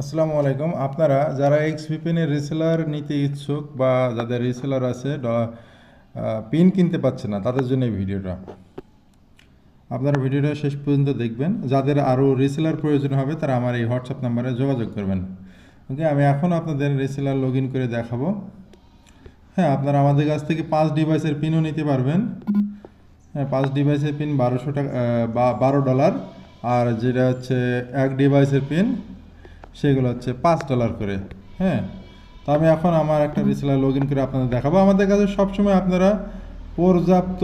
আসসালামু আলাইকুম। আপনারা যারা এক্স ভিপিএনের রিসেলার নিতে ইচ্ছুক বা যাদের রিসেলার আছে পিন কিনতে পাচ্ছে না, তাদের জন্য এই ভিডিওটা। আপনারা ভিডিওটা শেষ পর্যন্ত দেখবেন। যাদের আরও রিসেলার প্রয়োজন হবে, তারা আমার এই হোয়াটসঅ্যাপ নাম্বারে যোগাযোগ করবেন। ওকে, আমি এখন আপনাদের রিসেলার লগ করে দেখাবো। হ্যাঁ আপনারা আমাদের কাছ থেকে পাঁচ ডিভাইসের পিনও নিতে পারবেন। হ্যাঁ পাঁচ ডিভাইসের পিন বারোশো টাকা বারো ডলার আর যেটা হচ্ছে এক ডিভাইসের পিন সেগুলো হচ্ছে পাঁচ ডলার করে হ্যাঁ? তো আমি এখন আমার একটা রিসেলার লগ ইন করে আপনাদের দেখাবো। আমাদের কাছে সবসময় আপনারা পর্যাপ্ত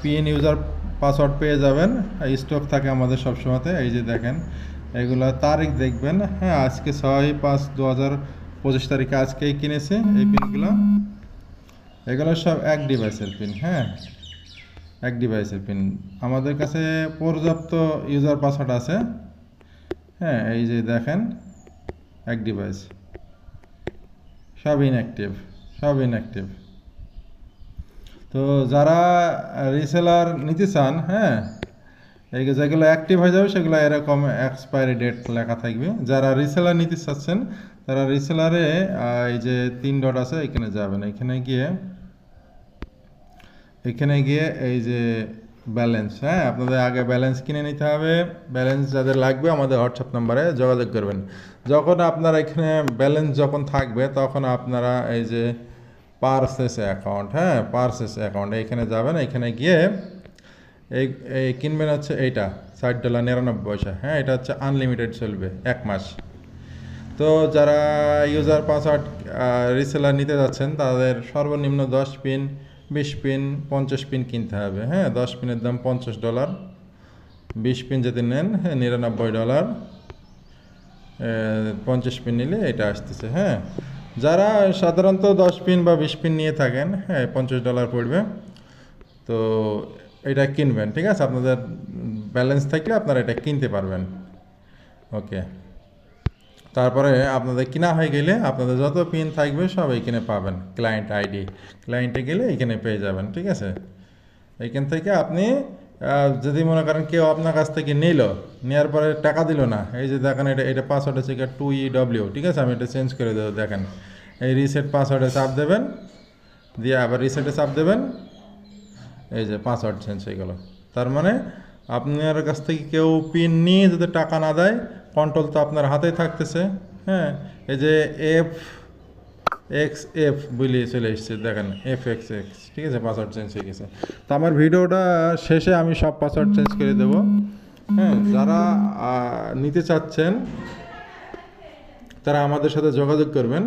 পিএন ইউজার পাসওয়ার্ড পেয়ে যাবেন। স্টক থাকে আমাদের সবসময়তে, এই যে দেখেন, এগুলো তারিখ দেখবেন। হ্যাঁ আজকে ছয় পাঁচ দু হাজার পঁচিশ তারিখে আজকেই কিনেছে এই পিনগুলো। এগুলো সব এক ডিভাইসের পিন হ্যাঁ? এক ডিভাইসের পিন আমাদের কাছে পর্যাপ্ত ইউজার পাসওয়ার্ড আছে। হ্যাঁ এই যে দেখেন, এক ডিভাইস সব ইনঅ্যাক্টিভ সব ইনঅ্যাক্টিভ তো যারা রিসেলার নিতে চান হ্যাঁ এই যেগুলো অ্যাক্টিভ হয়ে যাবে, সেগুলো এরকম এক্সপায়ারি ডেট লেখা থাকবে। যারা রিসেলার নিতে চাচ্ছেন, তারা রিসেলারে এই যে তিন ডট আছে, এখানে যাবেন। এখানে গিয়ে এখানে গিয়ে এই যে ব্যালেন্স হ্যাঁ? আপনাদের আগে ব্যালেন্স কিনে নিতে হবে। ব্যালেন্স যাদের লাগবে আমাদের হোয়াটসঅ্যাপ নাম্বারে যোগাযোগ করবেন। যখন আপনার এখানে ব্যালেন্স যখন থাকবে, তখন আপনারা এই যে পার্সেস অ্যাকাউন্ট হ্যাঁ? পার্সেস অ্যাকাউন্ট এখানে যাবেন, এখানে গিয়ে এই এই কিনবেন হচ্ছে এইটা, ষাট ডলার নিরানব্বই পয়সা হ্যাঁ? এটা হচ্ছে আনলিমিটেড চলবে, এক মাস। তো যারা ইউজার পাসওয়ার্ড রিসেলার নিতে যাচ্ছেন, তাদের সর্বনিম্ন দশ পিন বিশ পিন, পঞ্চাশ পিন কিনতে হবে হ্যাঁ? দশ পিনের দাম পঞ্চাশ ডলার। বিশ পিন যদি নেন হ্যাঁ নিরানব্বই ডলার। পঞ্চাশ পিন নিলে এটা আসতেছে হ্যাঁ? যারা সাধারণত দশ পিন বা বিশ পিন নিয়ে থাকেন হ্যাঁ পঞ্চাশ ডলার পড়বে। তো এটা কিনবেন, ঠিক আছে? আপনাদের ব্যালেন্স থাকলে আপনারা এটা কিনতে পারবেন। ওকে। তারপরে আপনাদের কিনা হয়ে গেলে আপনাদের যত পিন থাকবে সব এইখানে পাবেন ক্লায়েন্ট আইডি ক্লায়েন্টে গেলে এখানে পেয়ে যাবেন, ঠিক আছে? এইখান থেকে আপনি যদি মনে করেন কেউ আপনার কাছ থেকে নিল নেওয়ার পরে টাকা দিল না, এই যে দেখেন এটা এটা পাসওয়ার্ড আছে টু ই ডব্লিউ ঠিক আছে? আমি এটা চেঞ্জ করে দেবো, দেখেন। এই রিসেট পাসওয়ার্ডে চাপ দেবেন, দিয়ে আবার রিসেটে চাপ দেবেন, এই যে পাসওয়ার্ড চেঞ্জ হয়ে গেল। তার মানে আপনার কাছ থেকে কেউ পিন নিয়ে যদি টাকা না দেয় কন্ট্রোল তো আপনার হাতেই থাকতেছে হ্যাঁ? এই যে এফ এক্স এফ বলে চলে এসছে, দেখেন এফ এক্স এক্স ঠিক আছে? পাসওয়ার্ড চেঞ্জ হয়ে গেছে। তো আমার ভিডিওটা শেষে আমি সব পাসওয়ার্ড চেঞ্জ করে দেবো হ্যাঁ? যারা নিতে চাচ্ছেন, তারা আমাদের সাথে যোগাযোগ করবেন,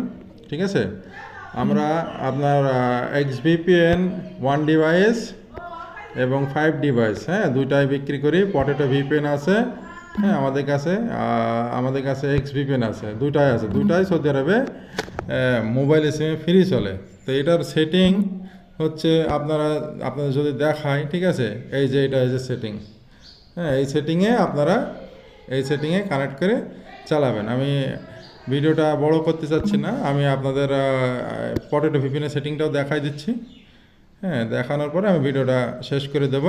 ঠিক আছে? আমরা আপনার এক্স ভিপিএন ওয়ান ডিভাইস এবং ফাইভ ডিভাইস হ্যাঁ? দুইটাই বিক্রি করি পটেটো ভিপিএন আছে। হ্যাঁ আমাদের কাছে আমাদের কাছে এক্স ভিপিএন আছে দুইটাই আছে দুইটাই সৌদি আরবে মোবাইল সিমে ফ্রি চলে। তো এটার সেটিং হচ্ছে আপনারা আপনাদের যদি দেখায় ঠিক আছে? এই যে এটা যে সেটিং হ্যাঁ এই সেটিংয়ে আপনারা এই সেটিংয়ে কানেক্ট করে চালাবেন। আমি ভিডিওটা বড় করতে চাচ্ছি না আমি আপনাদের পটেটো ভিপিনের সেটিংটাও দেখাই দিচ্ছি। হ্যাঁ দেখানোর পরে আমি ভিডিওটা শেষ করে দেব।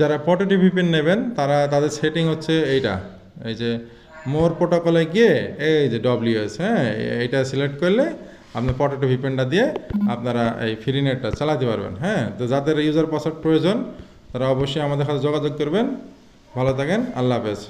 যারা পটেটি ভিপিন নেবেন, তারা তাদের সেটিং হচ্ছে এইটা। এই যে মোর প্রোটোকলে গিয়ে এই যে ডব্লিউএস হ্যাঁ এইটা সিলেক্ট করলে আপনি পটেটো ভিপিনটা দিয়ে আপনারা এই ফ্রি নেটটা চালাতে পারবেন হ্যাঁ। তো যাদের ইউজার পাসওয়ার্ড প্রয়োজন, তারা অবশ্যই আমাদের সাথে যোগাযোগ করবেন। ভালো থাকেন, আল্লাহ হাফেজ।